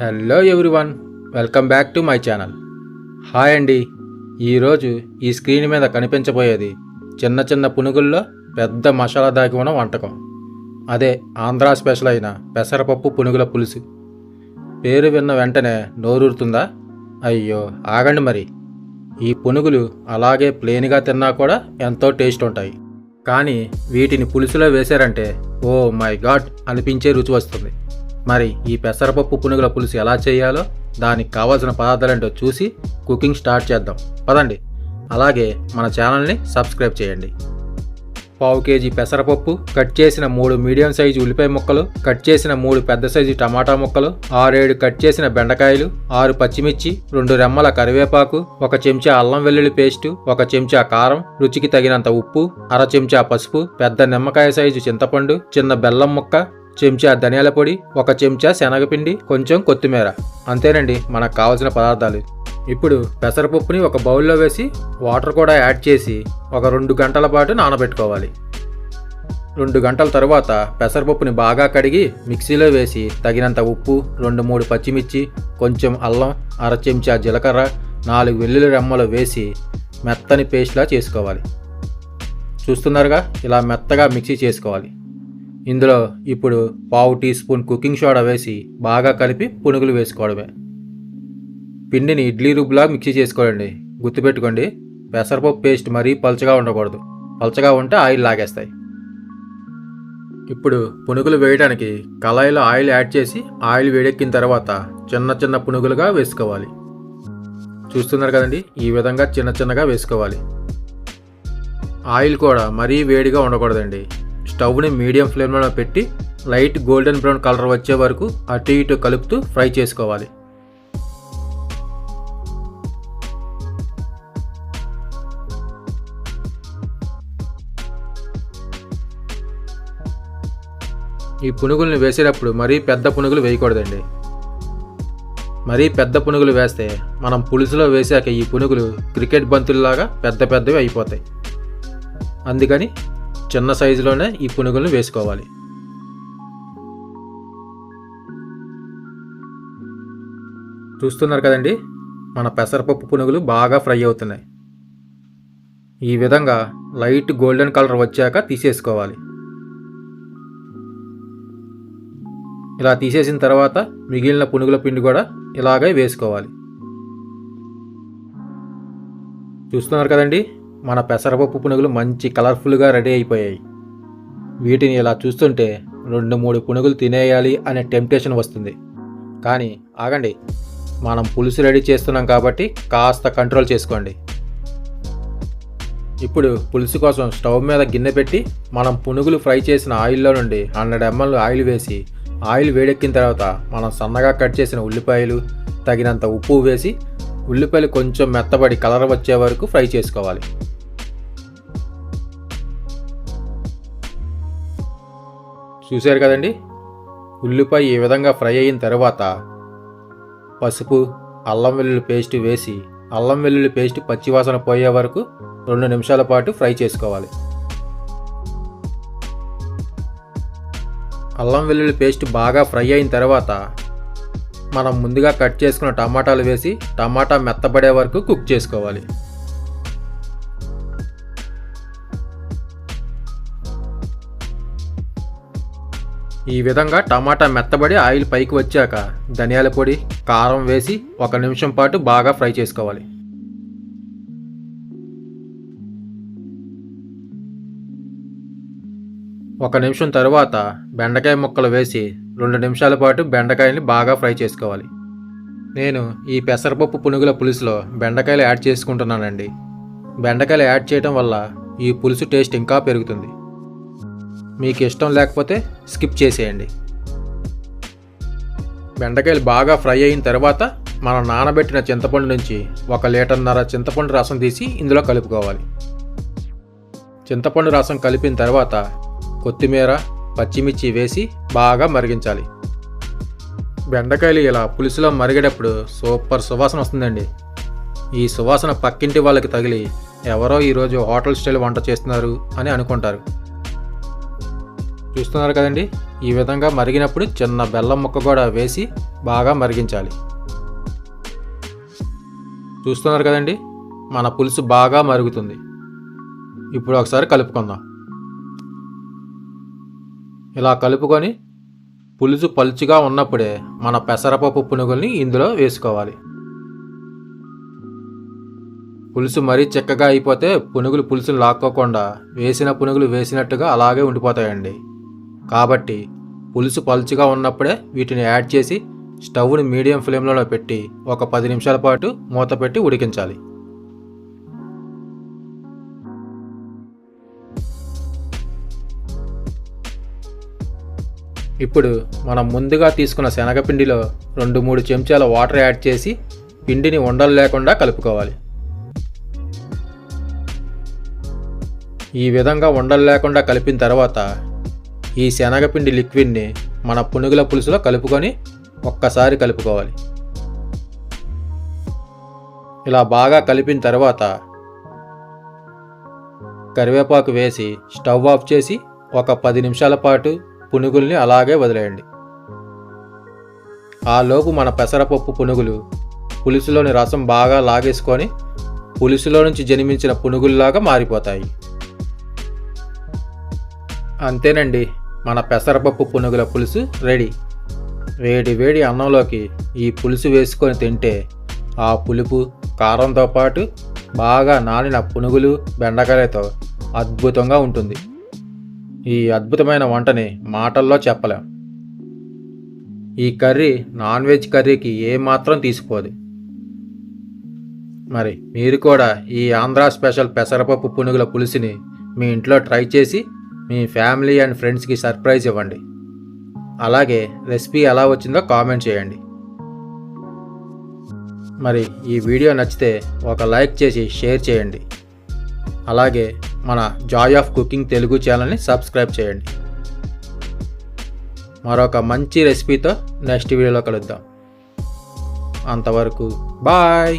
Hello everyone welcome back to my channel hi అండి ఈరోజు ఈ స్క్రీన్ మీద కనిపించబోయేది చిన్న చిన్న పునుగుల్లో పెద్ద మసాలా దాగి ఉన్న వంటకం. అదే ఆంధ్రా స్పెషల్ అయిన పెసరపప్పు పునుగుల పులుసు. పేరు విన్న వెంటనే నోరూరుతుందా? అయ్యో ఆగండి మరి. ఈ పునుగులు అలాగే ప్లేన్గా తిన్నా కూడా ఎంతో టేస్ట్ ఉంటాయి. కానీ వీటిని పులుసులో వేశారంటే ఓ మై గాడ్ అనిపించే రుచి వస్తుంది. మరి ఈ పెసరపప్పు పునుగుల పులుసు ఎలా చేయాలో దానికి కావాల్సిన పదార్థాలేంటో చూసి కుకింగ్ స్టార్ట్ చేద్దాం. పదండి. అలాగే మన ఛానల్ని సబ్స్క్రైబ్ చేయండి. పావు కేజీ పెసరపప్పు కట్ చేసిన మూడు మీడియం సైజు ఉల్లిపాయ ముక్కలు కట్ చేసిన మూడు పెద్ద సైజు టమాటా ముక్కలు ఆరేడు కట్ చేసిన బెండకాయలు ఆరు పచ్చిమిర్చి రెండు రెమ్మల కరివేపాకు ఒక చెంచా అల్లం వెల్లుల్లి పేస్టు ఒక చెంచా కారం రుచికి తగినంత ఉప్పు అర చెంచా పసుపు పెద్ద నిమ్మకాయ సైజు చింతపండు చిన్న బెల్లం ముక్క చెంచా ధనియాల పొడి ఒక చెంచా శనగపిండి కొంచెం కొత్తిమీర. అంతేనండి మనకు కావాల్సిన పదార్థాలు. ఇప్పుడు పెసరపప్పుని ఒక బౌల్లో వేసి వాటర్ కూడా యాడ్ చేసి ఒక రెండు గంటల పాటు నానబెట్టుకోవాలి. రెండు గంటల తర్వాత పెసరపప్పుని బాగా కడిగి మిక్సీలో వేసి తగినంత ఉప్పు రెండు మూడు పచ్చిమిర్చి కొంచెం అల్లం అర చెంచా జీలకర్ర నాలుగు వెల్లుల్లి రెమ్మలు వేసి మెత్తని పేస్ట్లా చేసుకోవాలి. చూస్తున్నారుగా? ఇలా మెత్తగా మిక్సీ చేసుకోవాలి. ఇందులో ఇప్పుడు పావు టీ స్పూన్ కుకింగ్ సోడా వేసి బాగా కలిపి పునుగులు వేసుకోవడమే. పిండిని ఇడ్లీ రుబ్బులా మిక్సీ చేసుకోండి గుర్తుపెట్టుకోండి పెసరపప్పు పేస్ట్ మరీ పలచగా ఉండకూడదు. పలచగా ఉంటే ఆయిల్ లాగేస్తాయి. ఇప్పుడు పునుగులు వేయడానికి కళాయిలో ఆయిల్ యాడ్ చేసి ఆయిల్ వేడెక్కిన తర్వాత చిన్న చిన్న పునుగులుగా వేసుకోవాలి. చూస్తున్నారు కదండి ఈ విధంగా చిన్న చిన్నగా వేసుకోవాలి. ఆయిల్ కూడా మరీ వేడిగా ఉండకూడదండి. స్టవ్ని మీడియం ఫ్లేమ్లో పెట్టి లైట్ గోల్డెన్ బ్రౌన్ కలర్ వచ్చే వరకు అటు ఇటు కలుపుతూ ఫ్రై చేసుకోవాలి. ఈ పునుగుల్ని వేసేటప్పుడు మరీ పెద్ద పునుగులు వేయకూడదండి. మరీ పెద్ద పునుగులు వేస్తే మనం పులుసులో వేసాక ఈ పునుగులు క్రికెట్ బంతుల్లాగా పెద్ద పెద్దవి అయిపోతాయి. అందుకని చిన్న సైజులోనే ఈ పునుగులను వేసుకోవాలి. చూస్తున్నారు కదండి మన పెసరపప్పు పునుగులు బాగా ఫ్రై అవుతున్నాయి. ఈ విధంగా లైట్ గోల్డెన్ కలర్ వచ్చాక తీసేసుకోవాలి. ఇలా తీసేసిన తర్వాత మిగిలిన పునుగుల పిండి కూడా ఇలాగే వేసుకోవాలి. చూస్తున్నారు కదండి మన పెసరపప్పు పునుగులు మంచి కలర్ఫుల్గా రెడీ అయిపోయాయి. వీటిని ఇలా చూస్తుంటే రెండు మూడు పునుగులు తినేయాలి అనే టెంప్టేషన్ వస్తుంది. కానీ ఆగండి మనం పులుసు రెడీ చేస్తున్నాం కాబట్టి కాస్త కంట్రోల్ చేసుకోండి. ఇప్పుడు పులుసు కోసం స్టవ్ మీద గిన్నె పెట్టి మనం పునుగులు ఫ్రై చేసిన ఆయిల్లో నుండి హండ్రెడ్ ఎంఎల్ ఆయిల్ వేసి ఆయిల్ వేడెక్కిన తర్వాత మనం సన్నగా కట్ చేసిన ఉల్లిపాయలు తగినంత ఉప్పు వేసి ఉల్లిపాయలు కొంచెం మెత్తబడి కలర్ వచ్చే వరకు ఫ్రై చేసుకోవాలి. చూశారు కదండి? ఉల్లిపాయ ఈ విధంగా ఫ్రై అయిన తర్వాత పసుపు అల్లం వెల్లుల్లి పేస్ట్ వేసి అల్లం వెల్లుల్లి పేస్ట్ పచ్చివాసన పోయే వరకు రెండు నిమిషాల పాటు ఫ్రై చేసుకోవాలి. అల్లం వెల్లుల్లి పేస్ట్ బాగా ఫ్రై అయిన తర్వాత మనం ముందుగా కట్ చేసుకున్న టమాటాలు వేసి టమాటా మెత్తబడే వరకు కుక్ చేసుకోవాలి. ఈ విధంగా టమాటా మెత్తబడి ఆయిల్ పైకి వచ్చాక ధనియాల పొడి కారం వేసి ఒక నిమిషం పాటు బాగా ఫ్రై చేసుకోవాలి. ఒక నిమిషం తర్వాత బెండకాయ ముక్కలు వేసి రెండు నిమిషాల పాటు బెండకాయని బాగా ఫ్రై చేసుకోవాలి. నేను ఈ పెసరపప్పు పునుగుల పులుసులో బెండకాయలు యాడ్ చేసుకుంటున్నానండి. బెండకాయలు యాడ్ చేయడం వల్ల ఈ పులుసు టేస్ట్ ఇంకా పెరుగుతుంది. మీకు ఇష్టం లేకపోతే స్కిప్ చేసేయండి. బెండకాయలు బాగా ఫ్రై అయిన తర్వాత మనం నానబెట్టిన చింతపండు నుంచి ఒక లీటర్న్నర చింతపండు రసం తీసి ఇందులో కలుపుకోవాలి. చింతపండు రసం కలిపిన తర్వాత కొత్తిమీర పచ్చిమిర్చి వేసి బాగా మరిగించాలి. బెండకాయలు ఇలా పులుసులో మరిగేటప్పుడు సూపర్ సువాసన వస్తుందండి. ఈ సువాసన పక్కింటి వాళ్ళకి తగిలి ఎవరో ఈరోజు హోటల్ స్టైల్ వంట చేస్తున్నారు అని అనుకుంటారు. చూస్తున్నారు కదండి. ఈ విధంగా మరిగినప్పుడు చిన్న బెల్లం ముక్క కూడా వేసి బాగా మరిగించాలి. చూస్తున్నారు కదండి మన పులుసు బాగా మరుగుతుంది. ఇప్పుడు ఒకసారి కలుపుకుందాం. ఇలా కలుపుకొని పులుసు పలుచుగా ఉన్నప్పుడే మన పెసరపప్పు పునుగుల్ని ఇందులో వేసుకోవాలి. పులుసు మరీ చిక్కగా అయిపోతే పునుగులు పులుసును లాక్కోకుండా వేసిన పునుగులు వేసినట్టుగా అలాగే ఉండిపోతాయండి. కాబట్టి పులుసు పలుచుగా ఉన్నప్పుడే వీటిని యాడ్ చేసి స్టవ్ని మీడియం ఫ్లేమ్లో పెట్టి ఒక పది నిమిషాల పాటు మూత పెట్టి ఉడికించాలి. ఇప్పుడు మనం ముందుగా తీసుకున్న శనగపిండిలో రెండు మూడు చెంచాల వాటర్ యాడ్ చేసి పిండిని ఉండలు లేకుండా కలుపుకోవాలి. ఈ విధంగా ఉండలు లేకుండా కలిపిన తర్వాత ఈ శనగపిండి లిక్విడ్ని మన పునుగుల పులుసులో కలుపుకొని ఒక్కసారి కలుపుకోవాలి. ఇలా బాగా కలిపిన తర్వాత కరివేపాకు వేసి స్టవ్ ఆఫ్ చేసి ఒక పది నిమిషాల పాటు పునుగుల్ని అలాగే వదిలేయండి. ఆ లోపు మన పెసరపప్పు పునుగులు పులుసులోని రసం బాగా లాగేసుకొని పులుసులో నుంచి జన్మించిన పునుగుల్లాగా మారిపోతాయి. అంతేనండి. మన పెసరపప్పు పునుగుల పులుసు రెడీ. వేడి వేడి అన్నంలోకి ఈ పులుసు వేసుకొని తింటే ఆ పులుపు కారంతో పాటు బాగా నానిన పునుగులు బెండకాయలతో అద్భుతంగా ఉంటుంది. ఈ అద్భుతమైన వంటని మాటల్లో చెప్పలేం. ఈ కర్రీ నాన్ వెజ్ కర్రీకి ఏమాత్రం తీసిపోదు. మరి మీరు కూడా ఈ ఆంధ్ర స్పెషల్ పెసరపప్పు పునుగుల పులుసుని మీ ఇంట్లో ట్రై చేసి మీ ఫ్యామిలీ అండ్ ఫ్రెండ్స్కి సర్ప్రైజ్ ఇవ్వండి. అలాగే రెసిపీ ఎలా వచ్చిందో కామెంట్ చేయండి. మరి ఈ వీడియో నచ్చితే ఒక లైక్ చేసి షేర్ చేయండి. అలాగే మన జాయ్ ఆఫ్ కుకింగ్ తెలుగు ఛానల్ని సబ్స్క్రైబ్ చేయండి. మరొక మంచి రెసిపీతో నెక్స్ట్ వీడియోలో కలుద్దాం. అంతవరకు బాయ్!